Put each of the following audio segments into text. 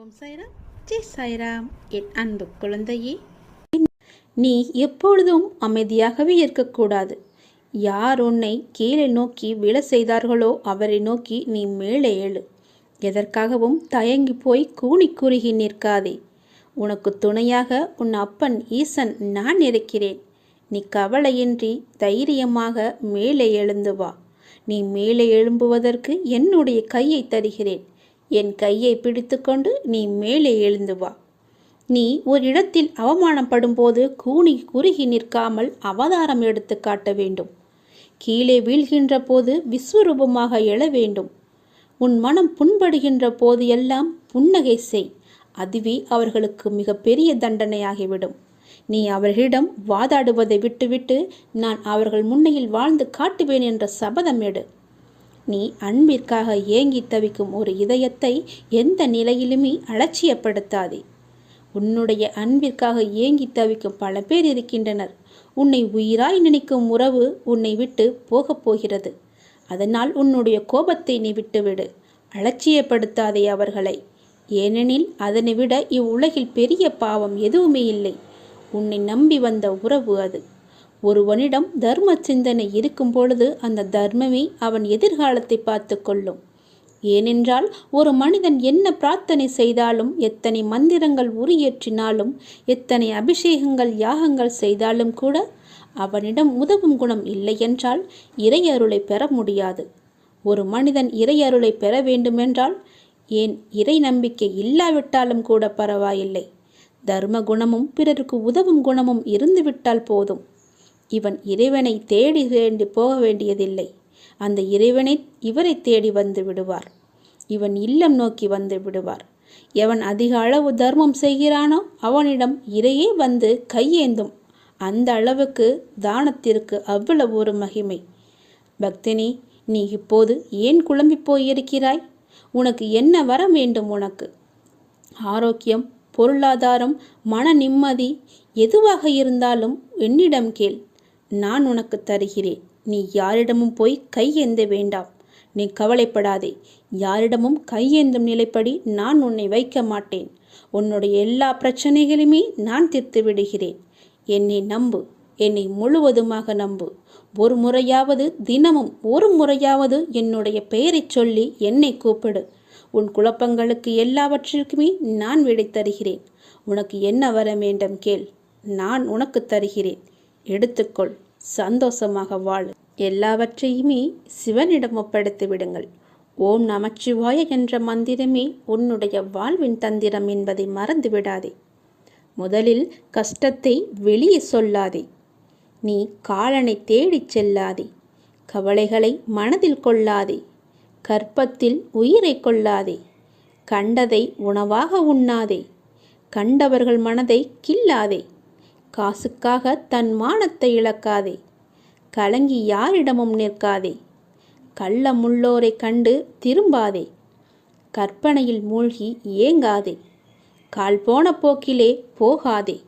ஓம் சாய்ராம். ஜெய் சாய்ராம். என் அன்பு குழந்தையே நீ எப்பொழுதும் அமைதியாகவே இருக்கக்கூடாது. யார் உன்னை கீழே நோக்கி விழ செய்தார்களோ அவரை நோக்கி நீ மேலே எழு எதற்காகவும் தயங்கி போய் கூணி குறுகி நிற்காதே. உனக்கு துணையாக உன் அப்பன் ஈசன் நான் இருக்கிறேன். நீ கவலையின்றி தைரியமாக மேலே எழுந்து வா. நீ மேலே எழும்புவதற்கு என்னுடைய கையை தருகிறேன். என் கையை பிடித்துக்கொண்டு நீ மேலே எழுந்து வா. நீ ஒரு இடத்தில் அவமானப்படும் போது கூணி குறுகி நிற்காமல் அவதாரம் எடுத்து காட்ட வேண்டும். கீழே வீழ்கின்ற போது விஸ்வரூபமாக எழ வேண்டும். உன் மனம் புண்படுகின்ற போது எல்லாம் புன்னகை செய். அதுவே அவர்களுக்கு மிகப்பெரிய தண்டனையாகிவிடும். நீ அவர்களிடம் வாதாடுவதை விட்டுவிட்டு நான் அவர்கள் முன்னையில் வாழ்ந்து காட்டுவேன் என்ற சபதம் எடு. நீ அன்பிற்காக ஏங்கி தவிக்கும் ஒரு இதயத்தை எந்த நிலையிலுமே அலட்சியப்படுத்தாதே. உன்னுடைய அன்பிற்காக ஏங்கி தவிக்கும் பல பேர் இருக்கின்றனர். உன்னை உயிராய் நினைக்கும் உறவு உன்னை விட்டு போகப் போகிறது. அதனால் உன்னுடைய கோபத்தை நீ விட்டுவிடு. அலட்சியப்படுத்தாதே அவர்களை. ஏனெனில் அதனை விட இவ்வுலகில் பெரிய பாவம் எதுவுமே இல்லை. உன்னை நம்பி வந்த உறவு அது. ஒருவனிடம் தர்ம சிந்தனை இருக்கும் பொழுது அந்த தர்மமே அவன் எதிர்காலத்தை பார்த்து கொள்ளும் ஏனென்றால் ஒரு மனிதன் என்ன பிரார்த்தனை செய்தாலும் எத்தனை மந்திரங்கள் உரியேற்றினாலும் எத்தனை அபிஷேகங்கள் யாகங்கள் செய்தாலும் கூட அவனிடம் உதவும் குணம் இல்லையென்றால் இறையருளை பெற முடியாது. ஒரு மனிதன் இறையருளை பெற வேண்டுமென்றால் ஏன் இறை நம்பிக்கை இல்லாவிட்டாலும் கூட பரவாயில்லை. தர்ம குணமும் பிறருக்கு உதவும் குணமும் இருந்துவிட்டால் போதும். இவன் இறைவனை தேடி வேண்டி போக வேண்டியதில்லை. அந்த இறைவனை இவரை தேடி வந்து விடுவார். இவன் இல்லம் நோக்கி வந்து விடுவார். எவன் அதிக அளவு தர்மம் செய்கிறானோ அவனிடம் இறையே வந்து கையேந்தும். அந்த அளவுக்கு தானத்திற்கு அவ்வளவு ஒரு மகிமை. பக்தினி நீ இப்போது ஏன் குழம்பி போயிருக்கிறாய்? உனக்கு என்ன வர வேண்டும் உனக்கு? ஆரோக்கியம் பொருளாதாரம் மன நிம்மதி எதுவாக இருந்தாலும் என்னிடம் கேள். நான் உனக்கு தருகிறேன். நீ யாரிடமும் போய் கையேந்த வேண்டாம். நீ கவலைப்படாதே. யாரிடமும் கையேந்தும் நிலைப்படி நான் உன்னை வைக்க மாட்டேன். உன்னுடைய எல்லா பிரச்சனைகளையுமே நான் தீர்த்து விடுகிறேன். என்னை நம்பு. என்னை முழுவதுமாக நம்பு. ஒரு முறையாவது தினமும் ஒரு முறையாவது என்னுடைய பெயரைச் சொல்லி என்னை கூப்பிடு. உன் குழப்பங்களுக்கு எல்லாவற்றிற்குமே நான் விடை தருகிறேன். உனக்கு என்ன வர வேண்டும் கேள். நான் உனக்கு தருகிறேன். எடுத்துக்கொள். சந்தோஷமாக வாழ். எல்லாவற்றையுமே சிவனிடம் ஒப்படைத்து விடுங்கள். ஓம் நமச்சிவாய என்ற மந்திரமே உன்னுடைய வாழ்வின் தந்திரம் என்பதை மறந்து விடாதே. முதலில் கஷ்டத்தை வெளியே சொல்லாதே. நீ காலனை தேடிச் செல்லாதே. கவலைகளை மனதில் கொள்ளாதே. கற்பத்தில் உயிரை கொள்ளாதே. கண்டதை உணவாக உண்ணாதே. கண்டவர்கள் மனதை கில்லாதே காசுக்காக தன் மானத்தை இழக்காதே. கலங்கி யாரிடமும் நிற்காதே. கள்ள முள்ளோரை கண்டு திரும்பாதே. கற்பனையில் மூழ்கி ஏங்காதே. கால் போன போக்கிலே போகாதே.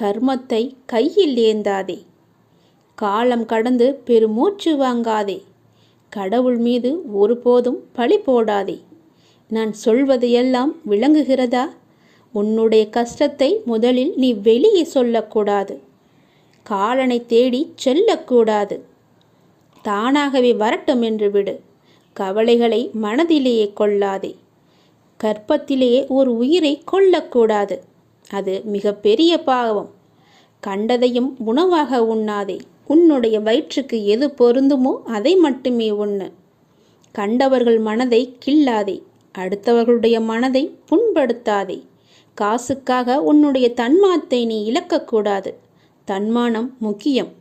கர்மத்தை கையில் ஏந்தாதே. காலம் கடந்து பெருமூச்சு வாங்காதே. கடவுள் மீது ஒருபோதும் பழி போடாதே. நான் சொல்வதையெல்லாம் எல்லாம் விளங்குகிறதா? உன்னுடைய கஷ்டத்தை முதலில் நீ வெளியே சொல்லக்கூடாது. காலனை தேடி செல்லக்கூடாது. தானாகவே வரட்டும் என்று விடு. கவலைகளை மனதிலேயே கொள்ளாதே. கற்பத்திலேயே ஒரு உயிரை கொல்லக்கூடாது. அது மிகப்பெரிய பாவம். கண்டதையும் உணவாக உண்ணாதே. உன்னுடைய வயிற்றுக்கு எது பொருந்துமோ அதை மட்டுமே உண்ணு. கண்டவர்கள் மனதை கில்லாதே அடுத்தவர்களுடைய மனதை புண்படுத்தாதே. காசுக்காக உன்னுடைய தன்மானத்தை நீ இழக்கக்கூடாது. தன்மானம் முக்கியம்.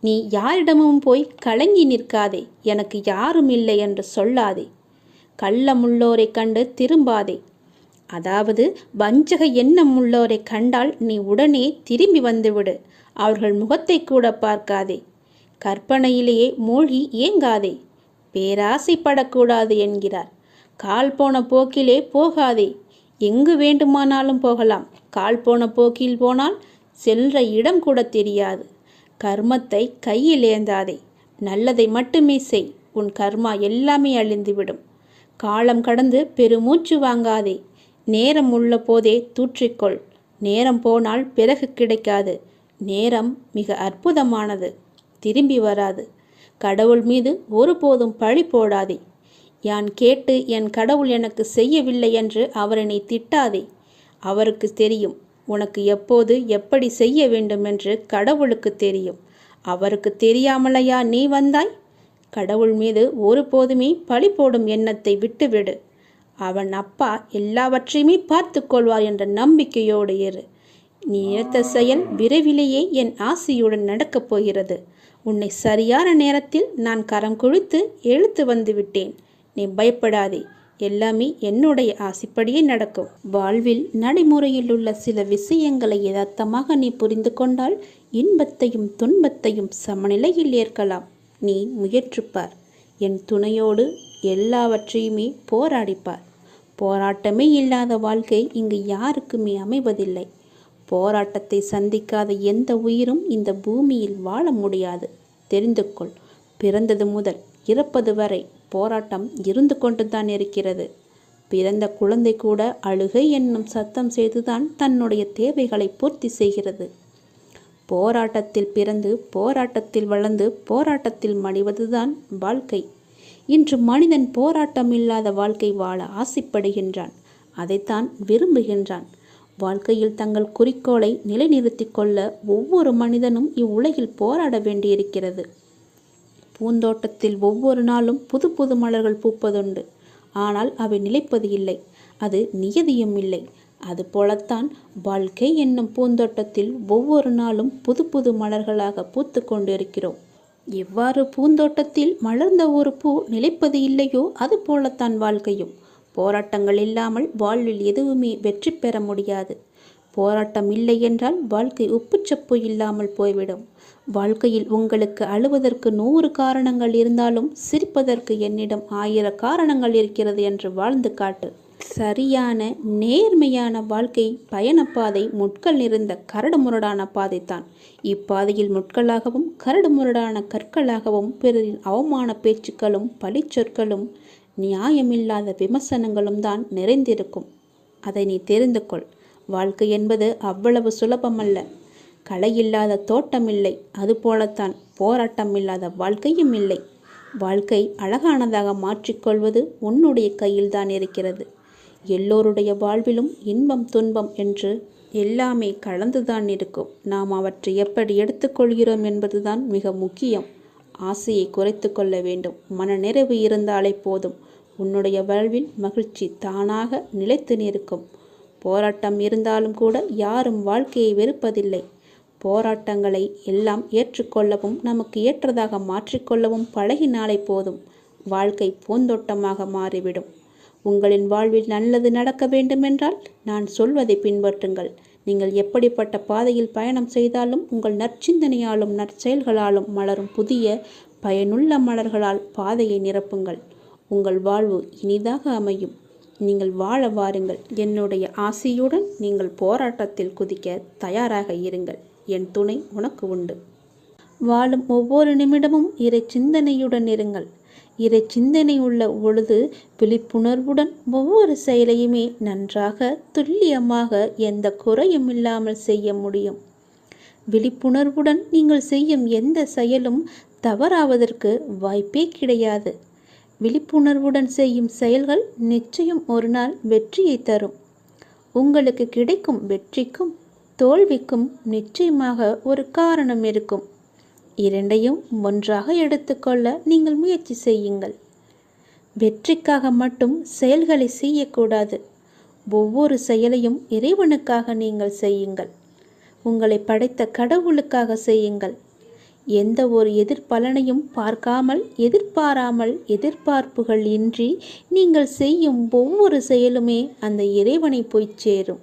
நீ யாரிடமும் போய் கலங்கி நிற்காதே. எனக்கு யாரும் இல்லை என்று சொல்லாதே. கள்ளமுள்ளோரை கண்டு திரும்பாதே. அதாவது வஞ்சக எண்ணம் உள்ளோரை கண்டால் நீ உடனே திரும்பி வந்துவிடு. அவர்கள் முகத்தை கூட பார்க்காதே. கற்பனையிலேயே மூழ்கி ஏங்காதே. பேராசைப்படக்கூடாது என்கிறார். கால் போன போக்கிலே போகாதே. எங்கு வேண்டுமானாலும் போகலாம். கால் போன போக்கில் போனால் செல்ற இடம் கூட தெரியாது. கர்மத்தை கையில் ஏந்தாதே. நல்லதை மட்டுமே செய். உன் கர்மா எல்லாமே அழிந்துவிடும். காலம் கடந்து பெருமூச்சு வாங்காதே. நேரம் உள்ள போதே தூற்றிக்கொள். நேரம் போனால் பிறகு கிடைக்காது. நேரம் மிக அற்புதமானது. திரும்பி வராது. கடவுள் மீது ஒருபோதும் பழி போடாதே. யான் கேட்டு என் கடவுள் எனக்கு செய்யவில்லை என்று அவரை நீ திட்டாதே. அவருக்கு தெரியும் உனக்கு எப்போது எப்படி செய்ய வேண்டும் என்று கடவுளுக்கு தெரியும். அவருக்கு தெரியாமலையா நீ வந்தாய்? கடவுள் மீது ஒருபோதுமே பழி போடும் எண்ணத்தை விட்டுவிடு. அவன் அப்பா எல்லாவற்றையுமே பார்த்து கொள்வார் என்ற நம்பிக்கையோடு இரு. நீ நினைத்த செயல் விரைவிலேயே என் ஆசையுடன் நடக்கப் போகிறது. உன்னை சரியான நேரத்தில் நான் கரம் குழித்து எழுத்து வந்து விட்டேன். நீ பயப்படாதே. எல்லாமே என்னுடைய ஆசைப்படியே நடக்கும். வாழ்வில் நடைமுறையில் உள்ள சில விஷயங்களை யதார்த்தமாக நீ புரிந்து கொண்டால் இன்பத்தையும் துன்பத்தையும் சமநிலையில் ஏற்கலாம். நீ முயற்றுப்பார் என் துணையோடு எல்லாவற்றையுமே போராடிப்பார். போராட்டமே இல்லாத வாழ்க்கை இங்கு யாருக்குமே அமைவதில்லை. போராட்டத்தை சந்திக்காத எந்த உயிரும் இந்த பூமியில் வாழ முடியாது. தெரிந்து கொள். பிறந்தது முதல். இறப்பது வரை போராட்டம் இருந்து கொண்டுதான் இருக்கிறது. பிறந்த குழந்தை கூட அழுகை என்னும் சத்தம் செய்துதான் தன்னுடைய தேவைகளை பூர்த்தி செய்கிறது. போராட்டத்தில் பிறந்து போராட்டத்தில் வளர்ந்து போராட்டத்தில் மடிவதுதான் வாழ்க்கை. இன்று மனிதன் போராட்டம் இல்லாத வாழ்க்கை வாழ ஆசைப்படுகின்றான். அதைத்தான் விரும்புகின்றான். வாழ்க்கையில் தங்கள் குறிக்கோளை நிலைநிறுத்திக் கொள்ள ஒவ்வொரு மனிதனும் இவ்வுலகில் போராட வேண்டியிருக்கிறது. பூந்தோட்டத்தில் ஒவ்வொரு நாளும் புது புது மலர்கள் பூப்பதுண்டு. ஆனால் அவை நிலைப்பது இல்லை. அது நியதியும் இல்லை. அதுபோலத்தான் வாழ்க்கை என்னும் பூந்தோட்டத்தில் ஒவ்வொரு நாளும் புது புது மலர்களாக பூத்து கொண்டிருக்கிறோம். எவ்வாறு பூந்தோட்டத்தில் மலர்ந்த ஒரு பூ நிலைப்பது இல்லையோ அது போலத்தான் வாழ்க்கையும். போராட்டங்கள் இல்லாமல் வாழ்வில் எதுவுமே வெற்றி பெற முடியாது. போராட்டம் இல்லை என்றால் வாழ்க்கை உப்புச்சப்பு இல்லாமல் போய்விடும். வாழ்க்கையில் உங்களுக்கு அழுவதற்கு நூறு காரணங்கள் இருந்தாலும் சிரிப்பதற்கு என்னிடம் ஆயிர காரணங்கள் இருக்கிறது என்று வாழ்ந்து காட்டு. சரியான நேர்மையான வாழ்க்கை பயணப்பாதை முட்கள் நிறைந்த கரடுமுரடான பாதைத்தான் இப்பாதையில் முட்களாகவும் கரடுமுரடான கற்களாகவும் பிறரின் அவமான பேச்சுக்களும் பழிச்சொற்களும் நியாயமில்லாத விமர்சனங்களும் தான் நிறைந்திருக்கும். அதை நீ தெரிந்து கொள். வாழ்க்கை என்பது அவ்வளவு சுலபமல்ல. களை இல்லாத தோட்டம் இல்லை அதுபோலத்தான் போராட்டம் இல்லாத வாழ்க்கையும் இல்லை. வாழ்க்கை அழகானதாக மாற்றிக்கொள்வது உன்னுடைய கையில்தான் இருக்கிறது. எல்லோருடைய வாழ்விலும் இன்பம் துன்பம் என்று எல்லாமே கலந்துதான் இருக்கும். நாம் அவற்றை எப்படி எடுத்துக்கொள்கிறோம் என்பதுதான் மிக முக்கியம். ஆசையை குறைத்து கொள்ள வேண்டும். மனநிறைவு இருந்தாலே போதும். உன்னுடைய வாழ்வில் மகிழ்ச்சி தானாக நிலைத்து நிற்கும். போராட்டம் இருந்தாலும் கூட யாரும் வாழ்க்கையை வெறுப்பதில்லை. போராட்டங்களை எல்லாம் ஏற்றுக்கொள்ளவும் நமக்கு ஏற்றதாக மாற்றிக்கொள்ளவும் பழகினாலே போதும். வாழ்க்கை பூந்தோட்டமாக மாறிவிடும். உங்களின் வாழ்வில் நல்லது நடக்க வேண்டுமென்றால் நான் சொல்வதை பின்பற்றுங்கள். நீங்கள் எப்படிப்பட்ட பாதையில் பயணம் செய்தாலும் உங்கள் நற்சிந்தனையாலும் நற்செயல்களாலும் மலரும் புதிய பயனுள்ள மலர்களால் பாதையை நிரப்புங்கள். உங்கள் வாழ்வு இனிதாக அமையும். நீங்கள் வாழ வாருங்கள். என்னுடைய ஆசையுடன் நீங்கள் போராட்டத்தில் குதிக்க தயாராக இருங்கள். என் துணை உனக்கு உண்டு. வாழும் ஒவ்வொரு நிமிடமும் இறை சிந்தனையுடன் இருங்கள். இறை சிந்தனை உள்ள பொழுது விழிப்புணர்வுடன் ஒவ்வொரு செயலையுமே நன்றாக துல்லியமாக எந்த குறையும் இல்லாமல் செய்ய முடியும். விழிப்புணர்வுடன் நீங்கள் செய்யும் எந்த செயலும் தவறாவதற்கு வாய்ப்பே கிடையாது. விழிப்புணர்வுடன் செய்யும் செயல்கள் நிச்சயம் ஒரு நாள் வெற்றியை தரும். உங்களுக்கு கிடைக்கும் வெற்றிக்கும் தோல்விக்கும் நிச்சயமாக ஒரு காரணம் இருக்கும். இரண்டையும் ஒன்றாக எடுத்துக்கொள்ள நீங்கள் முயற்சி செய்யுங்கள். வெற்றிக்காக மட்டும் செயல்களை செய்யக்கூடாது. ஒவ்வொரு செயலையும் இறைவனுக்காக நீங்கள் செய்யுங்கள். உங்களை படைத்த கடவுளுக்காக செய்யுங்கள். எந்த ஒரு எதிர்பலனையும் பார்க்காமல் எதிர்பாராமல் எதிர்பார்ப்புகள் இன்றி நீங்கள் செய்யும் ஒவ்வொரு செயலுமே அந்த இறைவனை போய் சேரும்.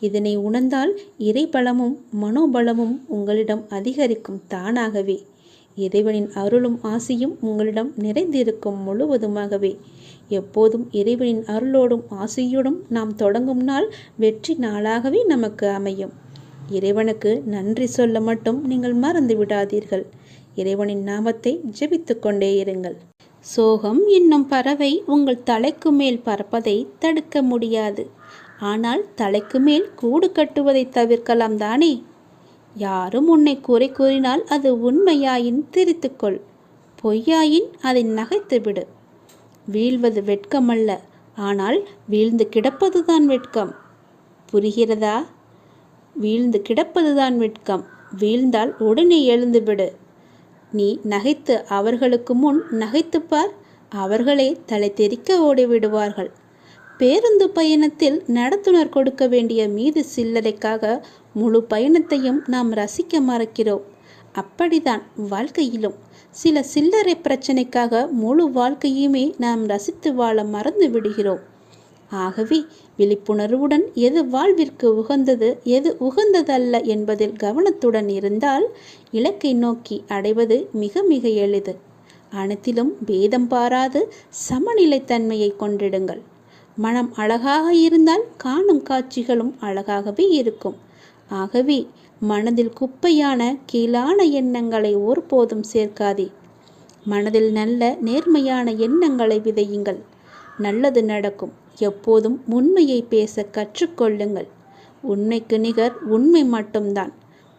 இதனை உணர்ந்தால் இறைபலமும் மனோபலமும் உங்களிடம் அதிகரிக்கும் தானாகவே. இறைவனின் அருளும் ஆசியும் உங்களிடம் நிறைந்திருக்கும் முழுவதுமாகவே. எப்போதும் இறைவனின் அருளோடும் ஆசையோடும் நாம் தொடங்கும் நாள் வெற்றி நாளாகவே நமக்கு அமையும். இறைவனுக்கு நன்றி சொல்ல மட்டும் நீங்கள் மறந்து விடாதீர்கள். இறைவனின் நாமத்தை ஜெபித்து கொண்டே இருங்கள். சோகம் என்னும் பறவை உங்கள் தலைக்கு மேல் பறப்பதை தடுக்க முடியாது. ஆனால் தலைக்கு மேல் கூடு கட்டுவதை தவிர்க்கலாம் தானே? யாரும் உன்னை குறை கூறினால் அது உண்மையாயின் திரித்துக்கொள். பொய்யாயின் அதை நகைத்துவிடு வீழ்வது வெட்கமல்ல ஆனால் வீழ்ந்து கிடப்பதுதான் வெட்கம். புரிகிறதா? வீழ்ந்து கிடப்பதுதான் வெட்கம். வீழ்ந்தால் உடனே எழுந்துவிடு நீ நகைத்து அவர்களுக்கு முன் நகைத்துப்பார் அவர்களே தலை தெறிக்க ஓடிவிடுவார்கள். பேருந்து பயணத்தில் நடத்துனர் கொடுக்க வேண்டிய மீது சில்லறைக்காக முழு பயணத்தையும் நாம் ரசிக்க மறக்கிறோம். அப்படிதான் வாழ்க்கையிலும் சில சில்லறை பிரச்சனைக்காக முழு வாழ்க்கையுமே நாம் ரசித்து வாழ மறந்து விடுகிறோம். ஆகவே விழிப்புணர்வுடன் எது வாழ்விற்கு உகந்தது எது உகந்ததல்ல என்பதில் கவனத்துடன் இருந்தால் இலக்கை நோக்கி அடைவது மிக மிக எளிது. அனைத்திலும் பேதம் பாராது சமநிலைத்தன்மையை கொண்டிடுங்கள். மனம் அழகாக இருந்தால் காணும் காட்சிகளும் அழகாகவே இருக்கும். ஆகவே மனதில் குப்பையான கீழான எண்ணங்களை ஒருபோதும் சேர்க்காதே. மனதில் நல்ல நேர்மையான எண்ணங்களை விதையுங்கள். நல்லது நடக்கும். எப்போதும் உண்மையை பேச கற்றுக்கொள்ளுங்கள். உண்மைக்கு நிகர் உண்மை மட்டும்தான்.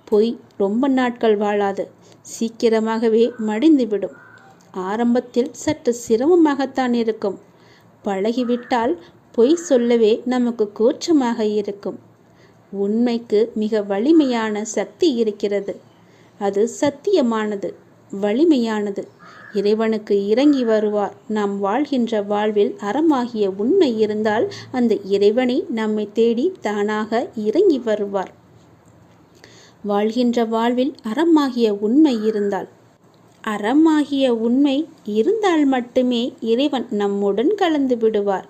பொய் ரொம்ப நாட்கள் வாழாது. சீக்கிரமாகவே மடிந்துவிடும். ஆரம்பத்தில் சற்று சிரமமாகத்தான் இருக்கும். பழகிவிட்டால் பொய் சொல்லவே நமக்கு கூச்சமாக இருக்கும். உண்மைக்கு மிக வலிமையான சக்தி இருக்கிறது. அது சத்தியமானது வலிமையானது. இறைவனுக்கு இறங்கி வருவார். நாம் வாழ்கின்ற வாழ்வில் அறமாகிய உண்மை இருந்தால் அந்த இறைவனை நம்மை தேடி தானாக இறங்கி வருவார். வாழ்கின்ற வாழ்வில் அறமாகிய உண்மை இருந்தால் அறமாகிய உண்மை இருந்தால் மட்டுமே இறைவன் நம்முடன் கலந்து விடுவார்.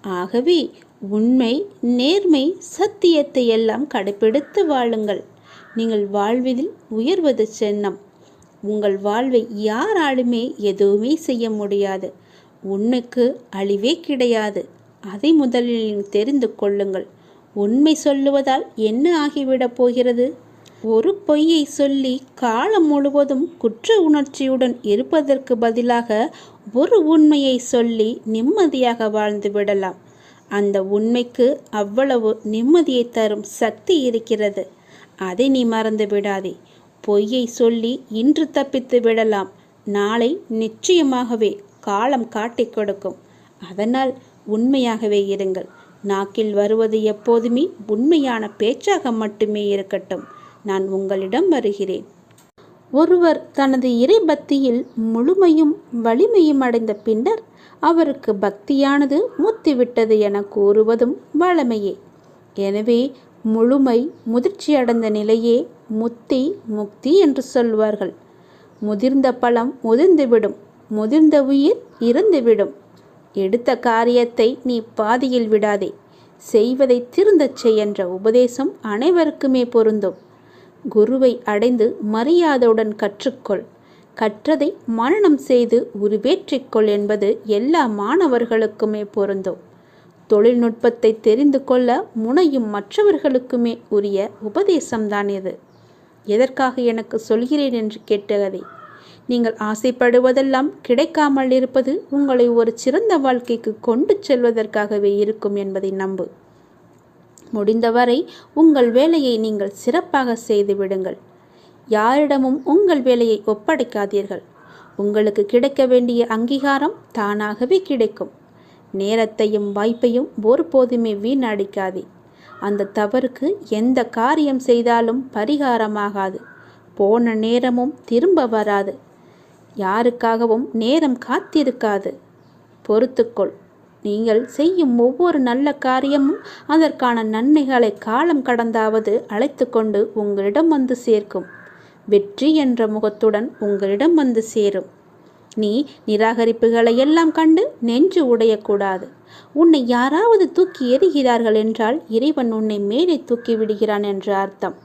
ஆகவே உண்மை நேர்மை சத்தியத்தை எல்லாம் கடைபிடித்து வாழுங்கள். நீங்கள் வாழ்வதில் உயர்வது சென்னம். உங்கள் வாழ்வை யாராலுமே எதுவுமே செய்ய முடியாது. உண்மைக்கு அழிவே கிடையாது. அதை முதலில் தெரிந்து கொள்ளுங்கள். உண்மை சொல்லுவதால் என்ன ஆகிவிடப் போகிறது? ஒரு பொய்யை சொல்லி காலம் முழுவதும் குற்ற உணர்ச்சியுடன் இருப்பதற்கு பதிலாக ஒரு உண்மையை சொல்லி நிம்மதியாக வாழ்ந்து விடலாம். அந்த உண்மைக்கு அவ்வளவு நிம்மதியை தரும் சக்தி இருக்கிறது. அதை நீ மறந்து விடாதே. பொய்யை சொல்லி இன்று தப்பித்து விடலாம். நாளை நிச்சயமாகவே காலம் காட்டிக் கொடுக்கும். அதனால் உண்மையாகவே இருங்கள். நாக்கில் வருவது எப்போதுமே உண்மையான பேச்சாக மட்டுமே இருக்கட்டும். நான் உங்களிடம் வருகிறேன். ஒருவர் தனது இறை பக்தியில் முழுமையும் வலிமையும் அடைந்த பின்னர் அவருக்கு பக்தியானது முத்திவிட்டது என கூறுவதும் வளமையே எனவே முழுமை முதிர்ச்சியடைந்த நிலையே முத்தி முக்தி என்று சொல்வார்கள். முதிர்ந்த பழம் முதிர்ந்துவிடும் முதிர்ந்த உயிர் இறந்துவிடும். எடுத்த காரியத்தை நீ பாதியில் விடாதே. செய்வதை திருந்தச் செய் என்ற உபதேசம் அனைவருக்குமே பொருந்தும். குருவை அடைந்து மரியாதையுடன் கற்றுக்கொள். கற்றதை மரணம் செய்து உருவேற்றிக்கொள் என்பது எல்லா மாணவர்களுக்குமே பொருந்தும். தொழில்நுட்பத்தை தெரிந்து கொள்ள முனையும் மற்றவர்களுக்குமே உரிய உபதேசம்தான் இது. எதற்காக எனக்கு சொல்கிறேன் என்று கேட்டதை நீங்கள் ஆசைப்படுவதெல்லாம் கிடைக்காமல் இருப்பது உங்களை ஒரு சிறந்த வாழ்க்கைக்கு கொண்டு செல்வதற்காகவே இருக்கும் என்பதை நம்பு. முடிந்தவரை உங்கள் வேலையை நீங்கள் சிறப்பாக செய்து விடுங்கள். யாரிடமும் உங்கள் வேலையை ஒப்படைக்காதீர்கள். உங்களுக்கு கிடைக்க வேண்டிய அங்கீகாரம் தானாகவே கிடைக்கும். நேரத்தையும் வாய்ப்பையும் ஒருபோதுமே வீணடிக்காதே. அந்த தவறுக்கு எந்த காரியம் செய்தாலும் பரிகாரமாகாது. போன நேரமும் திரும்ப வராது. யாருக்காகவும் நேரம் காத்திருக்காது. பொறுத்துக்கொள். நீங்கள் செய்யும் ஒவ்வொரு நல்ல காரியமும் அதற்கான நன்மைகளை காலம் கடந்தாவது அழைத்து கொண்டு உங்களிடம் வந்து சேர்க்கும். வெற்றி என்ற முகத்துடன் உங்களிடம் வந்து சேரும். நீ நிராகரிப்புகளை எல்லாம் கண்டு நெஞ்சு உடையக்கூடாது. உன்னை யாராவது தூக்கி எறிகிறார்கள் என்றால் இறைவன் உன்னை மேலே தூக்கி விடுகிறான் என்று அர்த்தம்.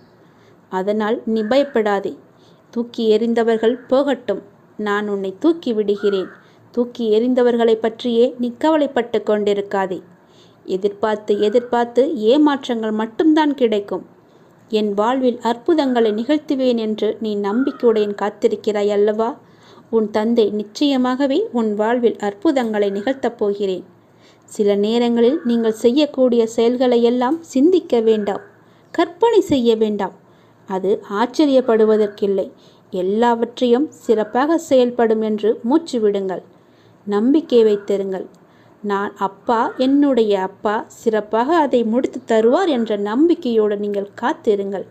அதனால் நீ பயப்படாதே. தூக்கி எறிந்தவர்கள் போகட்டும். நான் உன்னை தூக்கி விடுகிறேன். தூக்கி எறிந்தவர்களை பற்றியே நீ கவலைப்பட்டு கொண்டிருக்காதே. எதிர்பார்த்து எதிர்பார்த்து ஏமாற்றங்கள் மட்டும்தான் கிடைக்கும். என் வாழ்வில் அற்புதங்களை நிகழ்த்துவேன் என்று நீ நம்பிக்கையுடன் காத்திருக்கிறாய் அல்லவா? உன் தந்தை நிச்சயமாகவே உன் வாழ்வில் அற்புதங்களை நிகழ்த்தப் போகிறேன். சில நேரங்களில் நீங்கள் செய்யக்கூடிய செயல்களை எல்லாம் சிந்திக்க வேண்டாம். கற்பனை செய்ய வேண்டாம். அது ஆச்சரியப்படுவதற்கில்லை. எல்லாவற்றையும் சிறப்பாக செயல்படும் என்று மூச்சு விடுங்கள். நம்பிக்கை வைத்திருங்கள். நான் அப்பா என்னுடைய அப்பா சிறப்பாக அதை முடித்து தருவார் என்ற நம்பிக்கையோடு நீங்கள் காத்திருங்கள்.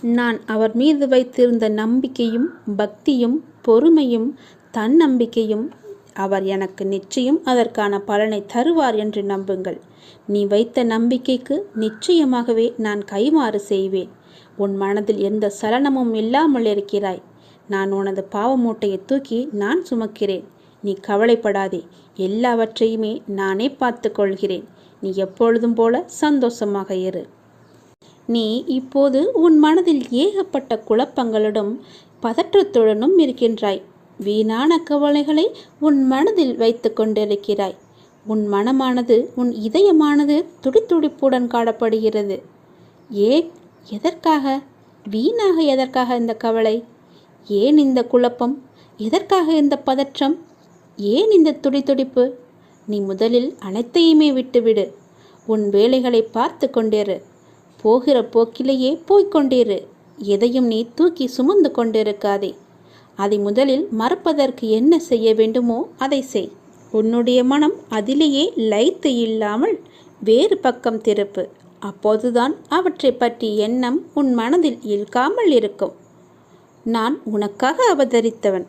நான் அவர் மீது வைத்திருந்த நம்பிக்கையும் பக்தியும் பொறுமையும் தன்னம்பிக்கையும் அவர் எனக்கு நிச்சயம் அதற்கான பலனை தருவார் என்று நம்புங்கள். நீ வைத்த நம்பிக்கைக்கு நிச்சயமாகவே நான் கைமாறு செய்வேன். உன் மனதில் எந்த சலனமும் இல்லாமல் இருக்கிறாய். நான் உனது பாவமூட்டையை தூக்கி நான் சுமக்கிறேன். நீ கவலைப்படாதே. எல்லாவற்றையுமே நானே பார்த்து கொள்கிறேன் நீ எப்பொழுதும் போல சந்தோஷமாக இரு. நீ இப்போது உன் மனதில் ஏகப்பட்ட குழப்பங்களுடன் பதற்றத்துடனும் இருக்கின்றாய். வீணான கவலைகளை உன் மனதில் வைத்து கொண்டிருக்கிறாய். உன் மனமானது உன் இதயமானது துடித்துடிப்புடன் காணப்படுகிறது. ஏன்? எதற்காக? வீணாக எதற்காக இந்த கவலை? ஏன் இந்த குழப்பம்? எதற்காக இந்த பதற்றம்? ஏன் இந்த துடித்துடிப்பு நீ முதலில் அனைத்தையுமே விட்டுவிடு. உன் வேலைகளை பார்த்து கொண்டிரு போகிற போக்கிலேயே போய்க்கொண்டிரு எதையும் நீ தூக்கி சுமந்து கொண்டிருக்காதே. அதை முதலில் மறப்பதற்கு என்ன செய்ய வேண்டுமோ அதை செய். உன்னுடைய மனம் அதிலேயே லைத்து இல்லாமல் வேறு பக்கம் திருப்பு. அப்போதுதான் அவற்றை பற்றி எண்ணம் உன் மனதில் இழுக்காமல் இருக்கும். நான் உனக்காக அவதரித்தவன்.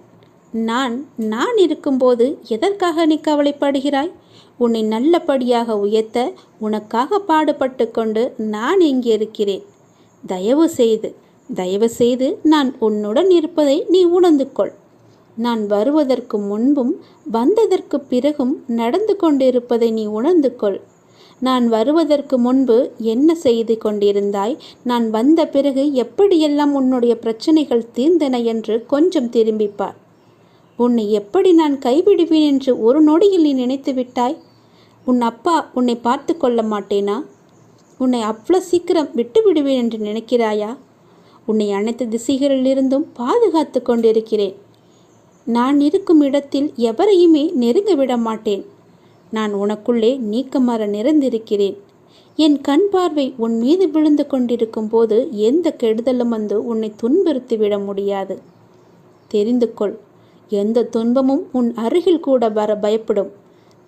நான் நான் இருக்கும்போது எதற்காக நீ கவலைப்படுகிறாய்? உன்னை நல்லபடியாக உயர்த்த உனக்காக பாடுபட்டு கொண்டு நான் இங்கே இருக்கிறேன். தயவு செய்து தயவு செய்து நான் உன்னுடன் இருப்பதை நீ உணர்ந்து கொள் நான் வருவதற்கு முன்பும் வந்ததற்கு பிறகும் நடந்து கொண்டிருப்பதை நீ உணர்ந்து கொள் நான் வருவதற்கு முன்பு என்ன செய்து கொண்டிருந்தாய்? நான் வந்த பிறகு எப்படியெல்லாம் உன்னுடைய பிரச்சனைகள் தீர்ந்தன என்று கொஞ்சம் திரும்பிப்பார் உன்னை எப்படி நான் கைவிடுவேன் என்று ஒரு நொடியில் நீ நினைத்து விட்டாய்? உன் அப்பா உன்னை பார்த்து கொள்ள மாட்டேனா? உன்னை அவ்வளோ சீக்கிரம் விட்டு விடுவேன் என்று நினைக்கிறாயா? உன்னை அனைத்து திசைகளிலிருந்தும் பாதுகாத்து கொண்டிருக்கிறேன். நான் இருக்கும் இடத்தில் எவரையுமே நெருங்க விட மாட்டேன். நான் உனக்குள்ளே நீக்கமர நிறைந்திருக்கிறேன். என் கண் பார்வை உன் மீது விழுந்து கொண்டிருக்கும் போது எந்த கெடுதலும் வந்து உன்னை துன்புறுத்தி விட முடியாது. தெரிந்து கொள் எந்த துன்பமும் உன் அருகில் கூட வர பயப்படும்.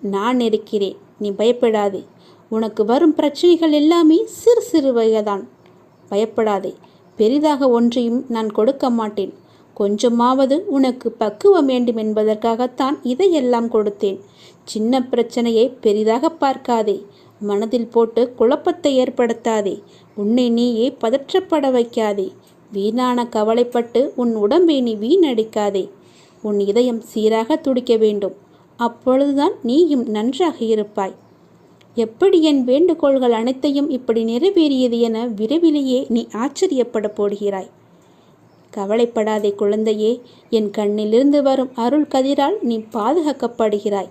நான் இருக்கிறேன். நீ பயப்படாதே. உனக்கு வரும் பிரச்சனைகள் எல்லாமே சிறு சிறு வகைதான். பயப்படாதே. பெரிதாக ஒன்றையும் நான் கொடுக்க மாட்டேன். கொஞ்சமாவது உனக்கு பக்குவம் வேண்டும் என்பதற்காகத்தான் இதையெல்லாம் கொடுத்தேன். சின்ன பிரச்சனையை பெரிதாக பார்க்காதே. மனதில் போட்டு குழப்பத்தை ஏற்படுத்தாதே. உன்னை நீயே பதற்றப்பட வைக்காதே. வீணான கவலைப்பட்டு உன் உடம்பை நீ வீணடிக்காதே. உன் இதயம் சீராக துடிக்க வேண்டும். அப்பொழுதுதான் நீயும் நன்றாக இருப்பாய். எப்படி என் வேண்டுகோள்கள் அனைத்தையும் இப்படி நிறைவேறியது என விரைவிலேயே நீ ஆச்சரியப்பட போடுகிறாய். கவலைப்படாதே குழந்தையே என் கண்ணிலிருந்து வரும் அருள் கதிரால் நீ பாதுகாக்கப்படுகிறாய்.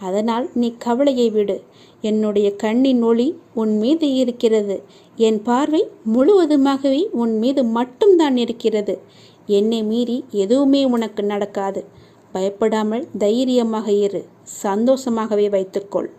அதனால் நீ கவலையை விடு. என்னுடைய கண்ணின் ஒளி உன் மீது இருக்கிறது. என் பார்வை முழுவதுமாகவே உன் மீது மட்டும்தான் இருக்கிறது. என்னை மீறி எதுவுமே உனக்கு நடக்காது. பயப்படாமல் தைரியமாக இரு. சந்தோஷமாகவே வைத்துக்கொள்.